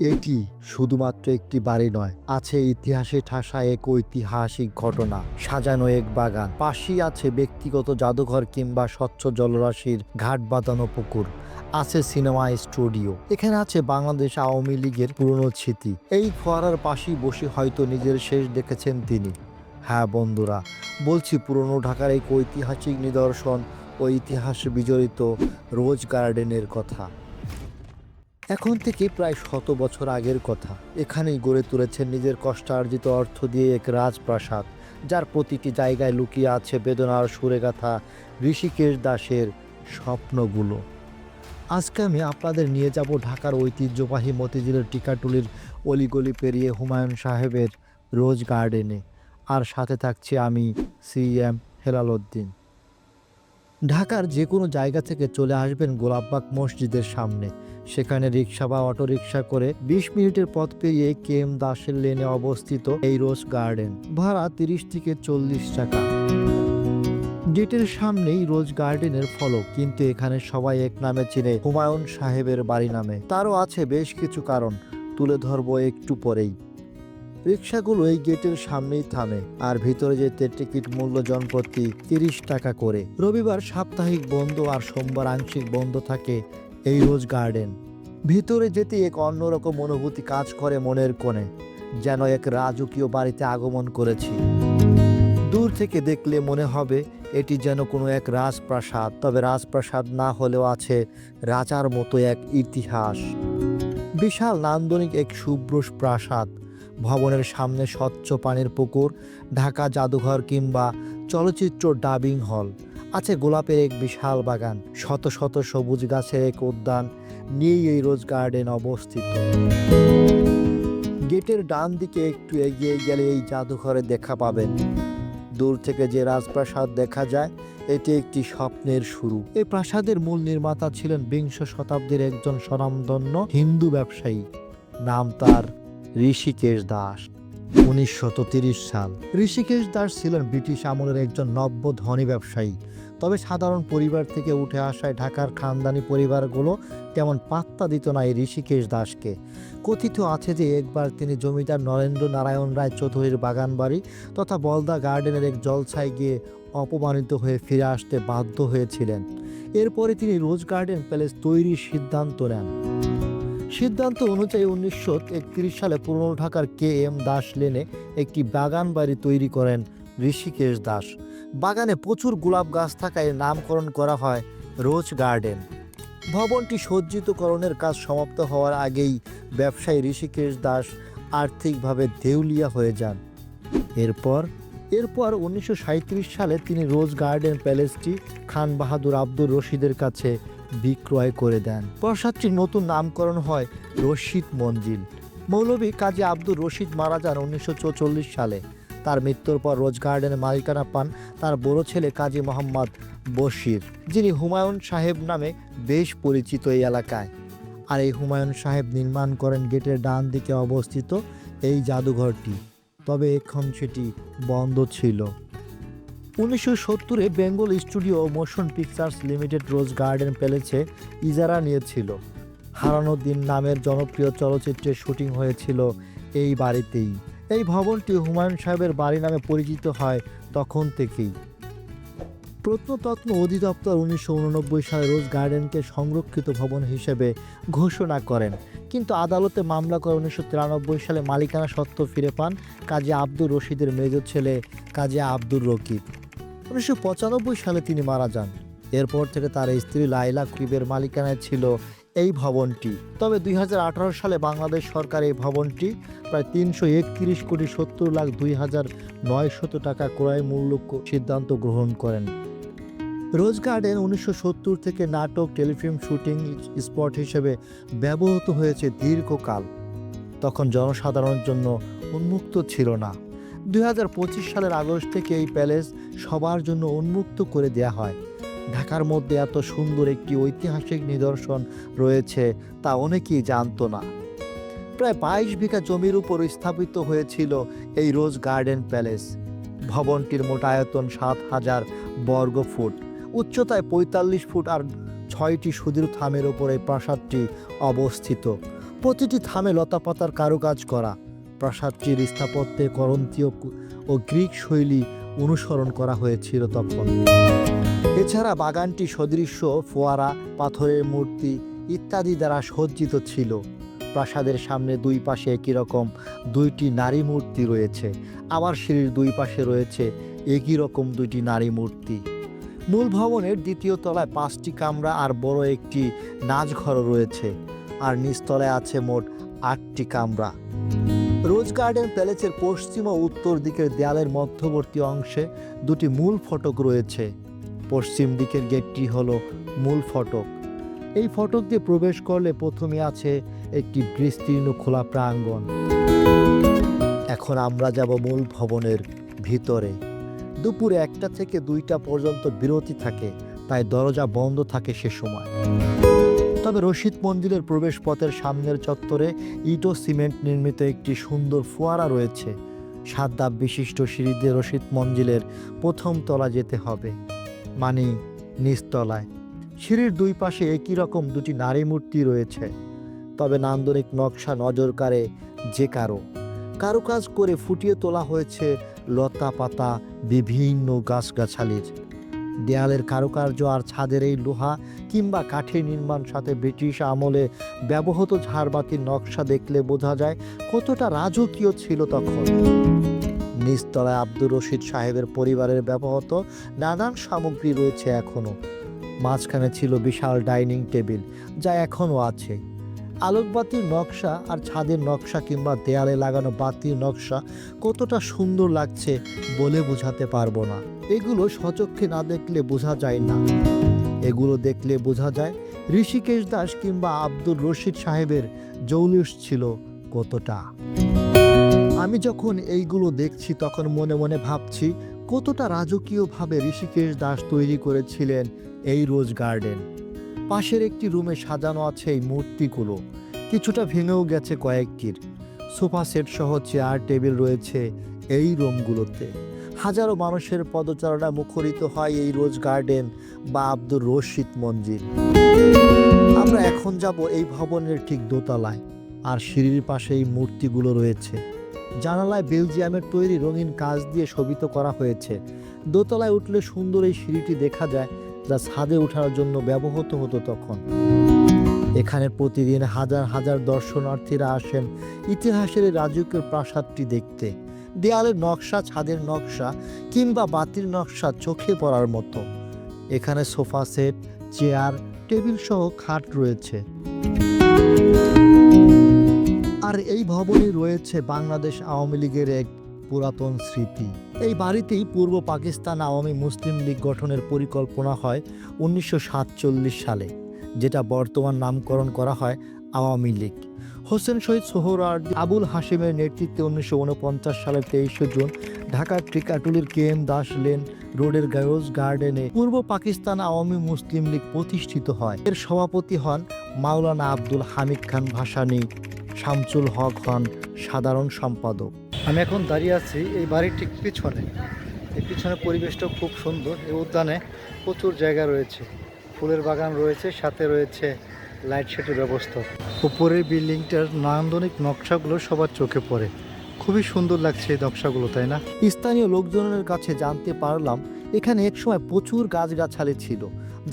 এটি শুধুমাত্র একটি বাড়ি নয়, আছে ইতিহাসে ঠাসা এক ঐতিহাসিক ঘটনা, সাজানো এক বাগান, পাশেই আছে ব্যক্তিগত জাদুঘর কিংবা স্বচ্ছ জলরাশির ঘাট বাঁধানো পুকুর, আছে সিনেমা স্টুডিও, এখানে আছে বাংলাদেশ আওয়ামী লীগের পুরনো স্মৃতি। এই ফোয়ারার পাশেই বসে হয়তো নিজের শেষ দেখেছেন তিনি। হ্যাঁ বন্ধুরা, বলছি পুরনো ঢাকার এক ঐতিহাসিক নিদর্শন ও ইতিহাস বিজড়িত রোজ গার্ডেনের কথা। এখন থেকে প্রায় শত বছর আগের কথা। এখানেই গড়ে তুলেছেন নিজের কষ্টার্জিত অর্থ দিয়ে এক রাজপ্রাসাদ, যার প্রতিটি জায়গায় লুকিয়ে আছে বেদনার সুরে গাথা ঋষিকেশ দাসের স্বপ্নগুলো। আজকে আমি আপনাদের নিয়ে যাব ঢাকার ঐতিহ্যবাহী মতিঝিলের টিকাটুলির অলিগলি পেরিয়ে হুমায়ুন সাহেবের রোজ গার্ডেনে। আর সাথে থাকছি আমি সি এম হেলাল উদ্দিন। ঢাকার যে কোনো জায়গা থেকে চলে আসবেন গোলাপবাগ মসজিদের সামনে। সেখানে রিক্সা বা অটোরিকশা করে বিশ মিনিটের পথ পেরিয়ে কে এম দাসের লেনে অবস্থিত এই রোজ গার্ডেন। ভাড়া তিরিশ থেকে চল্লিশ টাকা। গেটের সামনেই রোজ গার্ডেনের ফলক, কিন্তু এখানে সবাই এক নামে চিনে হুমায়ুন সাহেবের বাড়ি নামে। তারও আছে বেশ কিছু কারণ, তুলে ধরবো একটু পরেই। রিক্সাগুলো এই গেটের সামনেই থামে আর ভিতরে যেতে টিকিট মূল্য জনপ্রতি তিরিশ টাকা করে। রবিবার সাপ্তাহিক বন্ধ আর সোমবার আংশিক বন্ধ থাকে এই রোজ গার্ডেন। ভিতরে যেতে এক অন্যরকম অনুভূতি কাজ করে মনের কোণে, যেন এক রাজকীয় বাড়িতে আগমন করেছি। দূর থেকে দেখলে মনে হবে এটি যেন কোনো এক রাজপ্রাসাদ, তবে রাজপ্রাসাদ না হলেও আছে রাজার মতো এক ইতিহাস। বিশাল নান্দনিক এক শুভ্র প্রাসাদ ভবনের সামনে স্বচ্ছ পানির পুকুর, ঢাকা জাদুঘর কিংবা চলচ্চিত্র ডাবিং হল। আছে গোলাপের এক বিশাল বাগান, শত শত সবুজ গাছের এক উদ্যান, নিয়েই এই রোজ গার্ডেন অবস্থিত। গেটের ডান দিকে একটু এগিয়ে গেলে এই জাদুঘরে দেখা পাবেন। দূর থেকে যে রাজপ্রাসাদ দেখা যায়, এটি একটি স্বপ্নের শুরু। এই প্রাসাদের মূল নির্মাতা ছিলেন বিংশ শতাব্দীর একজন স্বনামধন্য হিন্দু ব্যবসায়ী। নাম তার ঋষিকেশ দাস উনিশ শত্রিশ সাল। ঋষিকেশ দাস ছিলেন ব্রিটিশ আমলের একজন নব্য ধনী ব্যবসায়ী। তবে সাধারণ পরিবার থেকে উঠে আসায় ঢাকার খানদানি পরিবারগুলো তেমন পাত্তা দিত না এই ঋষিকেশ দাসকে। কথিত আছে যে একবার তিনি জমিদার নরেন্দ্র নারায়ণ রায় চৌধুরীর বাগান বাড়ি তথা বলদা গার্ডেনের এক জলছায় গিয়ে অপমানিত হয়ে ফিরে আসতে বাধ্য হয়েছিলেন। এরপরে তিনি রোজ গার্ডেন প্যালেস তৈরির সিদ্ধান্ত নেন। সিদ্ধান্ত অনুযায়ী উনিশশো একত্রিশ সালে পুরনো ঢাকার কে এম দাস লেনে একটি বাগান বাড়ি তৈরি করেন ঋষিকেশ দাস। বাগানে প্রচুর গোলাপ গাছ থাকায় নামকরণ করা হয় রোজ গার্ডেন। ভবনটি সজ্জিতকরণের কাজ সমাপ্ত হওয়ার আগেই ব্যবসায়ী ঋষিকেশ দাস আর্থিকভাবে দেউলিয়া হয়ে যান। এরপর এরপর উনিশশো সাঁইত্রিশ সালে তিনি রোজ গার্ডেন প্যালেসটি খান বাহাদুর আব্দুর রশিদের কাছে বিক্রয় করে দেন। প্রাসাদটির নতুন নামকরণ হয় রশিদ মঞ্জিল। মৌলভী কাজী আব্দুর রশিদ মারা যান উনিশশো সালে। তার মৃত্যুর পর রোজ গার্ডেনের মালিকানা পান তার বড় ছেলে কাজী মোহাম্মদ বশির, যিনি হুমায়ুন সাহেব নামে বেশ পরিচিত এই এলাকায়। আর এই হুমায়ুন সাহেব নির্মাণ করেন গেটের ডান দিকে অবস্থিত এই জাদুঘরটি। তবে এখন সেটি বন্ধ ছিল। উনিশশো সত্তরে Bengal studio motion pictures limited rose garden প্যালেসে ইজারা নিয়েছিল। হারানো দিন নামের জনপ্রিয় চলচ্চিত্রের শুটিং হয়েছিল এই বাড়িতেই। এই ভবনটি হুমায়ুন সাহেবের বাড়ি নামে পরিচিত হয় তখন থেকেই। প্রত্নতত্ত্ব অধিদপ্তর উনিশশো উননব্বই সালে রোজ গার্ডেনকে সংরক্ষিত ভবন হিসেবে ঘোষণা করেন। কিন্তু আদালতে মামলা করে উনিশশো তিরানব্বই সালে মালিকানা সত্ত্ব ফিরে পান কাজী আব্দুর রশিদের মেজর ছেলে কাজী আব্দুর রকিব। উনিশশো পঁচানব্বই সালে তিনি মারা যান। এরপর থেকে তার স্ত্রী লাইলা কুইবের মালিকানায় ছিল এই ভবনটি। তবে দুই হাজার আঠারো সালে বাংলাদেশ সরকার এই ভবনটি প্রায় তিনশো একত্রিশ কোটি সত্তর লাখ দুই হাজার নয়শত টাকা ক্রয় মূল্য সিদ্ধান্ত গ্রহণ করেন। রোজ গার্ডেন উনিশশো সত্তর থেকে নাটক, টেলিফিল্ম শুটিং স্পট হিসেবে ব্যবহৃত হয়েছে দীর্ঘকাল। তখন জনসাধারণের জন্য উন্মুক্ত ছিল না। দুই হাজার পঁচিশ সালের আগস্ট থেকে এই প্যালেস সবার জন্য উন্মুক্ত করে দেয়া হয়। ঢাকার মধ্যে এত সুন্দর একটি ঐতিহাসিক নিদর্শন রয়েছে তা অনেকেই জানতো না। প্রায় বাইশ বিঘা জমির উপর স্থাপিত হয়েছিল এই রোজ গার্ডেন প্যালেস। ভবনটির মোট আয়তন সাত হাজার বর্গ ফুট। উচ্চতায় পঁয়তাল্লিশ ফুট আর ছয়টি সুদীর থামের ওপর এই প্রাসাদটি অবস্থিত। প্রতিটি থামে লতাপাতার কারুকাজ করা। প্রাসাদটির স্থাপত্যে করন্তীয় ও গ্রিক শৈলী অনুসরণ করা হয়েছিল তখন। এছাড়া বাগানটি সদৃশ্য, ফোয়ারা, পাথরের মূর্তি ইত্যাদি দ্বারা সজ্জিত ছিল। প্রাসাদের সামনে দুই পাশে একই রকম দুইটি নারী মূর্তি রয়েছে। আবার সিঁড়ির দুই পাশে রয়েছে একই রকম দুইটি নারী মূর্তি। মূল ভবনের দ্বিতীয় তলায় পাঁচটি কামরা আর বড় একটি নাচঘর রয়েছে। আর নিচতলায় আছে মোট আটটি কামরা। রোজ গার্ডেন প্যালেসের পশ্চিম ও উত্তর দিকের দেয়ালের মধ্যবর্তী অংশে দুটি মূল ফটক রয়েছে। পশ্চিম দিকের গেটটি হল মূল ফটক। এই ফটক দিয়ে প্রবেশ করলে প্রথমে আছে একটি বিস্তীর্ণ খোলা প্রাঙ্গণ। এখন আমরা যাব মূল ভবনের ভিতরে। দুপুরে একটা থেকে দুইটা পর্যন্ত বিরতি থাকে, তাই দরজা বন্ধ থাকে সে সময়। তবে রশিদ মন্দিরের প্রবেশ পথের সামনের চত্বরে ইট সিমেন্ট নির্মিত একটি সুন্দর ফোয়ারা রয়েছে। সাত ধাপ বিশিষ্ট সিঁড়ি দিয়ে রশিদ মঞ্জিলের প্রথম তলা যেতে হবে। মানে নিচতলায় সিঁড়ির দুই পাশে একই রকম দুটি নারী মূর্তি রয়েছে। তবে নান্দনিক নকশা নজর কাড়ে যে কারও। কারুকাজ করে ফুটিয়ে তোলা হয়েছে লতা পাতা বিভিন্ন গাছগাছালির। দেয়ালের কারুকার্য আর ছাদের এই লোহা কিংবা কাঠের নির্মাণ সাথে ব্রিটিশ আমলে ব্যবহৃত ঝাড়বাতির নকশা দেখলে বোঝা যায় কতটা রাজকীয় ছিল তখন। নিচতলায় আব্দুর রশিদ সাহেবের পরিবারের ব্যবহৃত নানান সামগ্রী রয়েছে এখনও মাঝখানে ছিল বিশাল ডাইনিং টেবিল, যা এখনও আছে। আলোকবাতির নকশা আর ছাদের নকশা কিংবা দেয়ালে লাগানো বাতির নকশা কতটা সুন্দর লাগছে বলে বোঝাতে পারব না। এগুলো সচক্ষে না দেখলে বোঝা যায় না। এগুলো দেখলে বোঝা যায় ঋষিকেশ দাস কিংবা আব্দুর রশিদ সাহেবের জৌলুস ছিল কতটা। আমি যখন এইগুলো দেখছি তখন মনে মনে ভাবছি, কতটা রাজকীয়ভাবে ঋষিকেশ দাস তৈরি করেছিলেন এই রোজ গার্ডেন। পাশের একটি রুমে সাজানো আছে এই মূর্তিগুলো। কিছুটা ভেঙেও গেছে কয়েকটির। সোফা সেট সহ চেয়ার, টেবিল রয়েছে এই রুমগুলোতে। হাজারো মানুষের পদচারণা মুখরিত হয় এই রোজ গার্ডেন বা আব্দুর রশিদ মঞ্জিল। আমরা এখন যাব এই ভবনের ঠিক দোতলায়, আর সিঁড়ির পাশে এই মূর্তিগুলো রয়েছে। জানালায় বেলজিয়ামের তৈরি রঙিন কাজ দিয়ে শোভিত করা হয়েছে। দোতলায় উঠলে সুন্দর এই সিঁড়িটি দেখা যায়, যা ছাদে ওঠার জন্য ব্যবহৃত হতো তখন। এখানে প্রতিদিন হাজার হাজার দর্শনার্থীরা আসেন ইতিহাসের রাজকীয় প্রাসাদটি দেখতে। দেয়ালের নকশা, ছাদের নকশা কিংবা বাতির নকশা চোখে পড়ার মতো। এখানে সোফা সেট, চেয়ার, টেবিল সহ খাট রয়েছে। আর এই ভবনে রয়েছে বাংলাদেশ আওয়ামী লীগের এক পুরাতন স্মৃতি। এই বাড়িতেই পূর্ব পাকিস্তান আওয়ামী মুসলিম লীগ গঠনের পরিকল্পনা হয় উনিশশো সাতচল্লিশ সালে, যেটা বর্তমান নামকরণ করা হয় আওয়ামী লীগ। হোসেন শহীদ সোহরাওয়ার্দী আবুল হাসিমের নেতৃত্বে উনিশশো সালের তেইশে জুন ঢাকার ট্রিকাটুলির কে এম দাস লেন রোডের গায়োজ গার্ডেনে পূর্ব পাকিস্তান আওয়ামী মুসলিম লীগ প্রতিষ্ঠিত হয়। এর সভাপতি হন মাওলানা আব্দুল হামিদ খান ভাসানী, শামসুল হক হন সাধারণ সম্পাদক। আমি এখন দাঁড়িয়ে আছি এই বাড়ির ঠিক পিছনে। এই পিছনে পরিবেশটা খুব সুন্দর, এই উদ্যানে প্রচুর জায়গা রয়েছে। ফুলের বাগান রয়েছে, সাথে রয়েছে লাইট সেটের ব্যবস্থা। উপরের বিল্ডিংটার নান্দনিক নকশাগুলো সবার চোখে পড়ে। খুবই সুন্দর লাগছে এই নকশাগুলো, তাই না? স্থানীয় লোকজনের কাছে জানতে পারলাম, এখানে একসময় প্রচুর গাছগাছালি ছিল,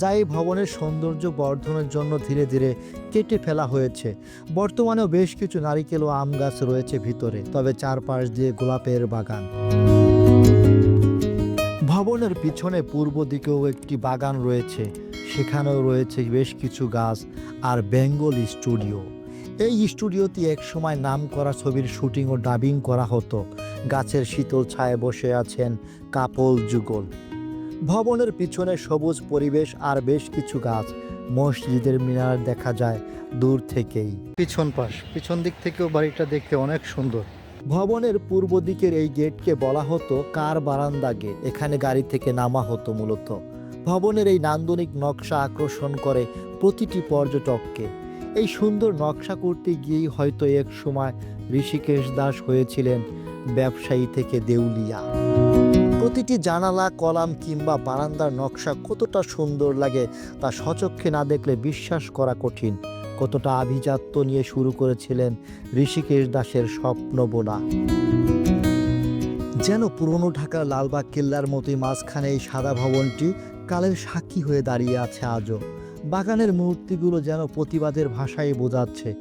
যা এই ভবনের সৌন্দর্য বর্ধনের জন্য ধীরে ধীরে কেটে ফেলা হয়েছে। বর্তমানেও বেশ কিছু নারিকেল ও আম গাছ রয়েছে ভিতরে, তবে চারপাশ দিয়ে গোলাপের বাগান। ভবনের পিছনে পূর্ব দিকেও একটি বাগান রয়েছে। সেখানেও রয়েছে বেশ কিছু গাছ আর বেঙ্গল স্টুডিও। এই স্টুডিওতে একসময় নাম করা ছবির শুটিং ও ডাবিং করা হতো। গাছের শীতল ছায়ে বসে আছেন কাপল যুগল। ভবনের পিছনে সবুজ পরিবেশ আর বেশ কিছু গাছ। মসজিদের মিনার দেখা যায় দূর থেকেই। পিছন পাশ, পিছন দিক থেকেও বাড়িটা দেখতে অনেক সুন্দর। ভবনের পূর্ব দিকের এই গেটকে বলা হতো কার বারান্দা গেট। এখানে গাড়ি থেকে নামা হতো মূলত। ভবনের এই নান্দনিক নকশা আকর্ষণ করে প্রতিটি পর্যটককে। এই সুন্দর নকশা করতে গিয়েই হয়তো এক সময় ঋষিকেশ দাস হয়েছিলেন ব্যবসায়ী থেকে দেউলিয়া। প্রতিটি জানালা, কলাম কিংবা বারান্দার নকশা কতটা সুন্দর লাগে তা সচক্ষে না দেখলে বিশ্বাস করা কঠিন। কতটা আভিজাত্য নিয়ে শুরু করেছিলেন ঋষিকেশ দাসের স্বপ্ন বোনা। যেন পুরনো ঢাকার লালবাগ কেল্লার মতোই মাঝখানে এই সাদা ভবনটি কালের সাক্ষী হয়ে দাঁড়িয়ে আছে আজও। বাগানের মূর্তিগুলো যেন প্রতিবাদের ভাষায় বোঝাচ্ছে।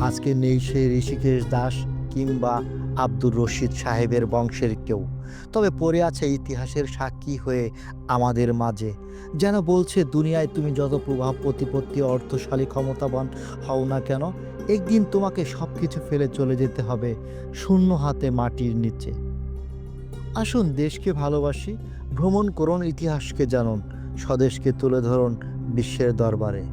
আজকে নেই সেই ঋষিকেশ দাস কিংবা আব্দুর রশিদ সাহেবের বংশের কেউ। তবে পড়ে আছে ইতিহাসের সাক্ষী হয়ে আমাদের মাঝে। যেন বলছে, দুনিয়ায় তুমি যত প্রভাব, প্রতিপত্তি, অর্থশালী, ক্ষমতাবান হও না কেন, একদিন তোমাকে সব কিছু ফেলে চলে যেতে হবে শূন্য হাতে মাটির নিচে। আসুন, দেশকে ভালোবাসি, ভ্রমণ করুন, ইতিহাসকে জানুন, স্বদেশকে তুলে ধরুন বিশ্বের দরবারে।